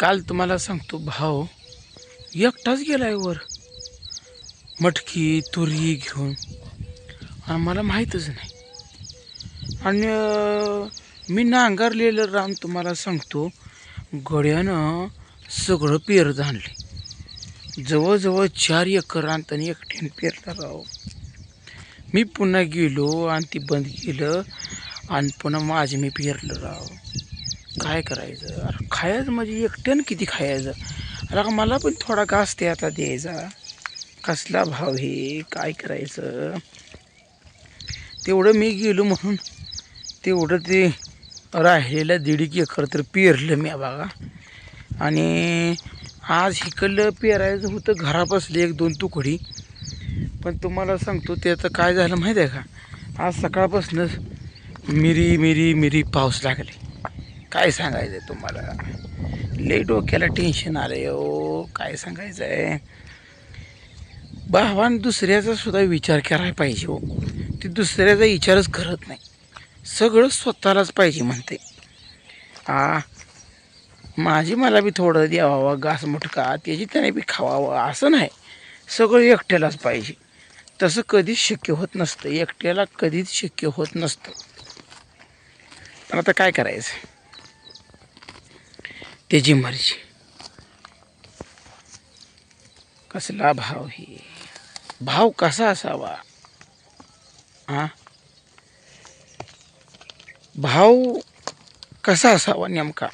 काल तुम्हाला सांगतो भाव एकटाच गेलाय वर. मटकी तुरी घेऊन. आम्हाला माहीतच नाही. आणि मी नांगरलेलं रान तुम्हाला सांगतो गड्यानं सगळं पेरत आणले जवळजवळ चार एकर रान त्यांनी एकट्याने पेरलं राहो मी पुन्हा गेलो आणि ती बंद केलं आणि पुन्हा माझे मी पेरलं राहो काय करायचं? अरे खायचं म्हणजे एकट्यानं किती खायचं? अरे का मला पण थोडा घास ते आता द्यायचा. कसला भाव हे? काय करायचं? तेवढं मी गेलो म्हणून तेवढं ते राहिलेलं दीड एक एकर तर पेरलं मी बघा आणि आज इकडलं पेरायचं होतं घरा बसले एक दोन तुकडी. पण तुम्हाला सांगतो त्याचं काय झालं माहीत आहे का? आज सकाळपासूनच मिरी मिरी मिरी पाऊस लागले. काय सांगायचं तुम्हाला? लई डोक्याला टेन्शन आलं हो. काय सांगायचं आहे भावान दुसऱ्याचा सुद्धा विचार करायला पाहिजे हो. ती दुसऱ्याचा विचारच करत नाही. सगळं स्वतःलाच पाहिजे म्हणते. आ माझी मला बी थोडं द्यावावं घास मुटका त्याची त्याने बी खावावं असं नाही. सगळं एकट्यालाच पाहिजे. तसं कधीच शक्य होत नसतं. एकट्याला कधीच शक्य होत नसतं. पण आता काय करायचं? त्याची मर्जी. कसला भाव हे? भाव कसा असावा? हा भाव कसा असावा नेमका?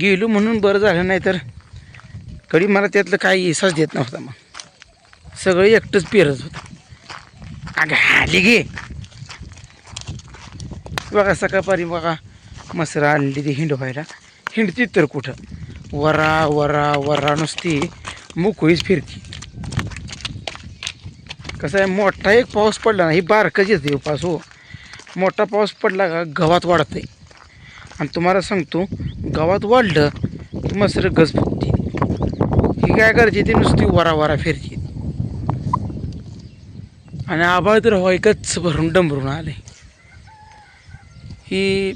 गेलो म्हणून बरं झालं नाही तर कधी मला त्यातलं काही इसाच देत नव्हता मग. सगळे एकटंच पेरत होतं. अगं आली गे. बघा सकाळपारी बघा. मसरा आणली ती हिंडवायला हिंडती तर कुठं? वरा वरा वरा नुसती मुकळीच फिरती. कसं आहे मोठा एक पाऊस पडला ना ही बारकच येते पाऊस हो. मोठा पाऊस पडला का गव्हात वाढते आणि तुम्हाला सांगतो गवात वाढलं की मसर गज फुटते. ही काय करायची ती नुसती वरा वरा फिरते. आणि आभाळ तर व्हायकच भरून डंबरून आले ही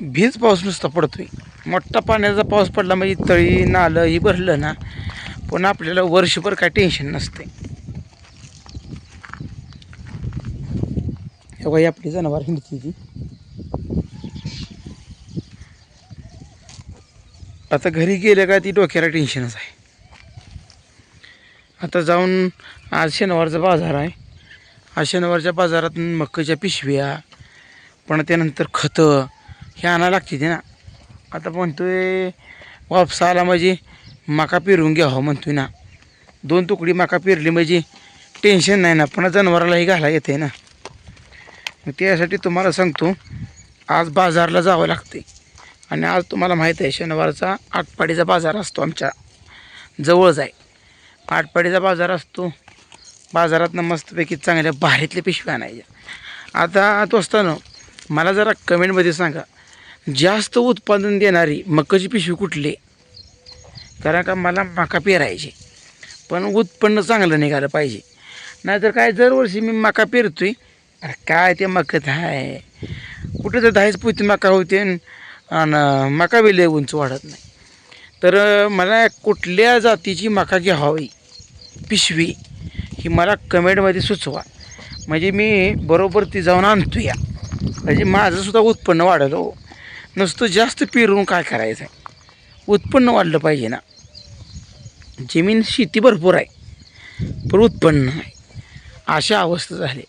भीज पाऊस नुसता पडतो आहे मोठा पाण्याचा पाऊस पडला म्हणजे तळी नालं ही भरलं ना पण आपल्याला वर्षभर काय टेन्शन नसते हे आपली जनावर हिंडती ती. आता घरी गेलं का ती डोक्याला टेन्शनच आहे. आता जाऊन आज शनिवारचा बाजार आहे. आज शनिवारच्या बाजारात मक्कच्या पिशव्या पण त्यानंतर खतं हे आणायला लागते ते ना. आता म्हणतोय वापस आला म्हणजे मका पेरून घ्यावं हो म्हणतोय ना. दोन तुकडी मका पेरली म्हणजे टेन्शन नाही ना पण जनावरालाही घाला येते ना. त्यासाठी तुम्हाला सांगतो आज बाजारला जावं लागते आणि आज तुम्हाला माहीत आहे शनिवारचा आटपाडीचा बाजार असतो आमच्या जवळच आहे. आटपाडीचा बाजार असतो. बाजारातनं मस्तपैकी चांगल्या बाहेरीतल्या पिशव्या आणायच्या. आता तो असताना मला जरा कमेंटमध्ये सांगा. जास्त उत्पादन देणारी मकाची पिशवी कुठली? कारण का मला मका पेरायची. पण उत्पन्न चांगलं निघालं पाहिजे. नाहीतर काय दरवर्षी मी मका पेरतोय? अरे काय ते मकत आहे कुठं तर दहाच पोती मका होते आणि मका बी उंच वाढत नाही. तर मला कुठल्या जातीची मका घ्यावी? पिशवी ही मला कमेंटमध्ये सुचवा. म्हणजे मी बरोबर ती जाऊन आणतो या म्हणजे माझंसुद्धा उत्पन्न वाढलं हो. नुसतं जास्त पेरून काय करायचं आहे उत्पन्न वाढलं पाहिजे ना. जमीन शेती भरपूर आहे पण उत्पन्न नाही. अशा अवस्था झाली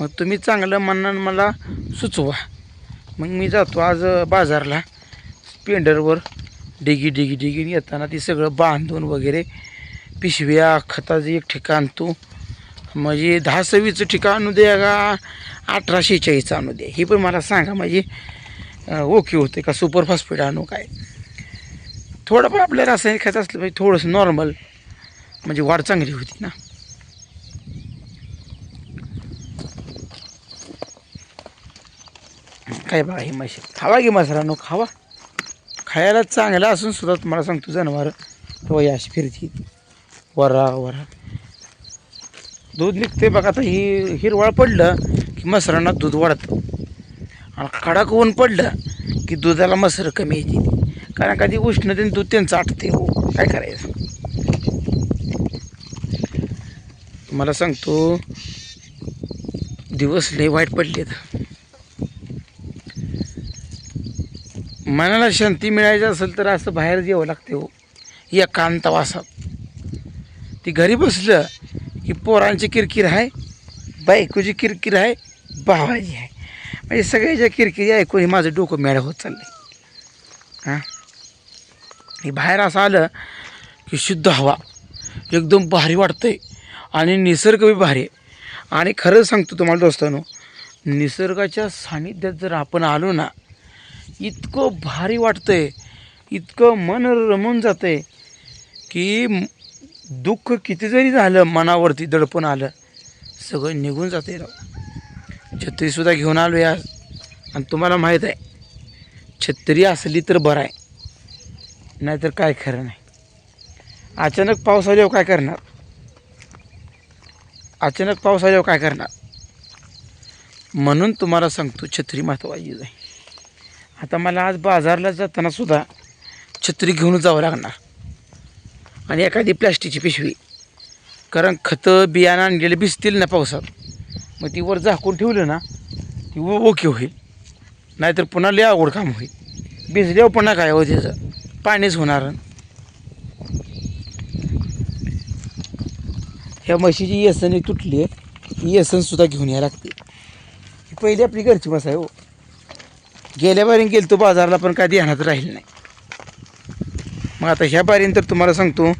मग तुम्ही चांगलं म्हणणं मला सुचवा. मग मी जातो आज बाजारला. स्पेंडरवर डिगी डिगी डिगी येताना ती सगळं बांधून वगैरे पिशव्या खताचं एक ठिकाण तू म्हणजे दहा सव्वीचं ठिकाण आणू द्या का अठरा आणू द्या. हे पण मला सांगा. म्हणजे ओके होते का? सुपर फॉस्फेट आणू काय? थोडंफार आपल्याला रासायनिक खत असलं पाहिजे थोडंसं नॉर्मल म्हणजे वाढ चांगली होती ना. काय बघा ही म्हशी. खावा की मसरानो खावा. खायला चांगला असून सुद्धा तुम्हाला सांगतो जनावर तो अशी फिरती. वरा वरा. दूध निघते बघा आता ही हिरवळ पडलं की मसरांना दूध वाढतं. आणि कडक ऊन पडलं की दुधाला मसर कमी येते. कारण कधी उष्णतेने दूध त्यांचं आटते हो. काय करायचं? तुम्हाला सांगतो दिवस लय वाईट पडलेत. मनाला शांती मिळायची असेल तर असं बाहेर यावं लागते हो. या कांतावासात ती घरी बसलं की पोरांची किरकिर आहे बायकोची किरकिर आहे भावाची आहे. म्हणजे सगळ्याच्या किरकिरी ऐकून हे माझं डोकं मेळ होत चाललं हां? हे बाहेर असं आलं की शुद्ध हवा. एकदम भारी वाटतंय आणि निसर्ग बी भारी आहे. आणि खरं सांगतो तुम्हाला दोस्तांनो निसर्गाच्या सानिध्यात जर आपण आलो ना इतकं भारी वाटतंय इतकं मन रमून जातंय की दुःख किती जरी झालं मनावरती दडपण आलं सगळं निघून जाते राव. छत्रीसुद्धा घेऊन आलो या आणि तुम्हाला माहीत आहे छत्री असली तर बरं आहे. नाहीतर काय खरं नाही. अचानक पाऊस आल्यावर काय करणार? अचानक पाऊस आल्यावर काय करणार? म्हणून तुम्हाला सांगतो छत्री महत्त्वाची आहे. आता मला आज बाजारला जाताना सुद्धा छत्री घेऊन जावं लागणार. आणि एखादी प्लॅस्टिकची पिशवी. कारण खतं बियाणं आणलेले भिजतील ना पावसात. मग ती वर झाकून ठेवलं ना ती ओके होईल. नाहीतर पुन्हा लय आवड काम होईल. भिजल्यावर पुन्हा काय हो त्याचं? पाणीच होणार. ह्या म्हशीची येसन एक तुटली आहे ही येसनसुद्धा घेऊन यायला लागते. ही पहिली आपली घरची मस आहे हो. गेल्या बारीन गेलो तो बाजारला पण काय ध्यानात राहील नाही. मग आता ह्या बारीन तर तुम्हाला सांगतो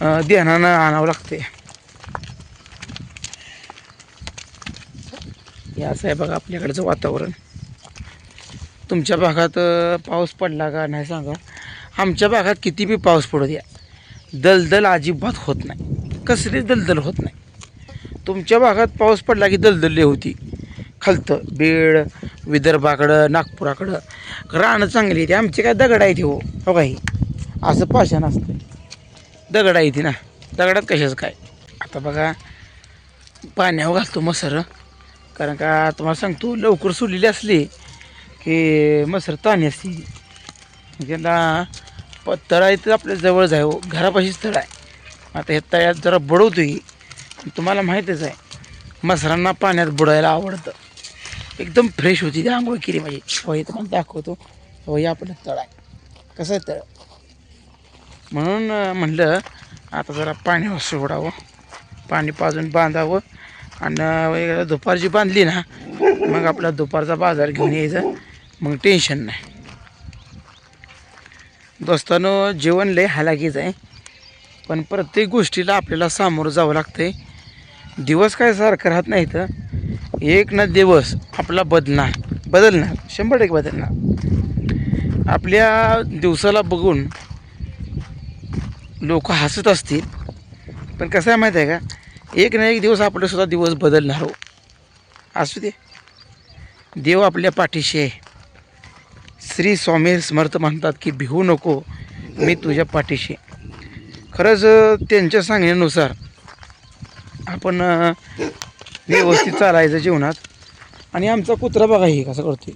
ध्यानानं आणावं लागते हे असं आहे बघा आपल्याकडचं वातावरण. तुमच्या भागात पाऊस पडला का नाही सांगा. आमच्या भागात किती बी पाऊस पडू द्या. दलदल अजिबात होत नाही. कसली दलदल होत नाही. तुमच्या भागात पाऊस पडला की दलदल होती. खालतं बीड विदर्भाकडं नागपुराकडं. रानं चांगली येते आमची काय दगड आहे ते हो हो? काही असं पाषाण असतं. दगड आहे ती ना. दगडात कशाचं काय? आता बघा पाण्यावर घालतो मसर कारण का तुम्हाला सांगतो लवकर सोडलेली असली की मसर ताणी असते. त्याला प तळ आहे तर आपल्या जवळ जाय हो घरापाशीच तळ आहे. आता हे तळ्यात जरा बुडवतोय तुम्हाला माहीतच आहे मसरांना पाण्यात बुडायला आवडतं. एकदम फ्रेश होती ती आंघोळ केली माझी होय तुम्हाला दाखवतो. होय आपलं तळ आहे. कसं आहे तळ म्हणून म्हणलं आता जरा पाणी सोडावं. पाणी पाजून बांधावं. आणि दुपारची बांधली ना मग आपला दुपारचा बाजार घेऊन यायचा. मग टेन्शन नाही. दोस्तानो जेवण लय हालाकीच आहे. पण प्रत्येक गोष्टीला आपल्याला सामोरं जावं लागतंय. दिवस काय सारखं राहत नाही तर एक ना दिवस आपला बदलणार. बदलणार. शंभर टक्के बदलणार. आपल्या दिवसाला बघून लोक हसत असतील. पण कसं आहे माहीत आहे का? एक ना एक दिवस आपलं सुद्धा दिवस बदलणार हो. असू दे. देव आपल्या पाठीशी आहे. श्री स्वामी समर्थ म्हणतात की भिवू नको मी तुझ्या पाठीशी. खरंच त्यांच्या सांगण्यानुसार आपण व्यवस्थित चालायचं जीवनात आणि आमचा कुत्रा बघा हे कसं करतोय.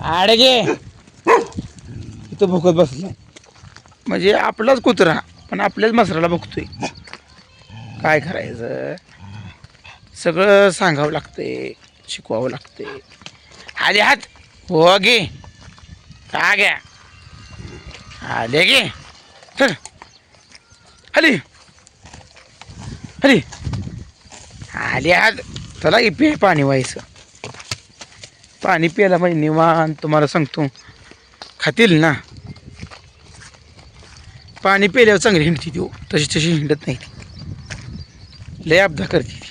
आडगे इथं भुकत बसलाय. म्हणजे आपलाच कुत्रा पण आपल्याच मसराला बघतोय. काय करायचं? सगळं सांगावं लागते शिकवावं लागते. आले हात? हो गे का घ्या? आले गे चल. हली हली आले हात. चला इपे पाणी व्हायचं. पाणी प्यायला म्हणजे निवांत तुम्हाला सांगतो. खातील ना. पाणी प्यायल्यावर चांगली हिंडती देऊ हो. तशी तशी हिंडत नाही लय अपघात करते.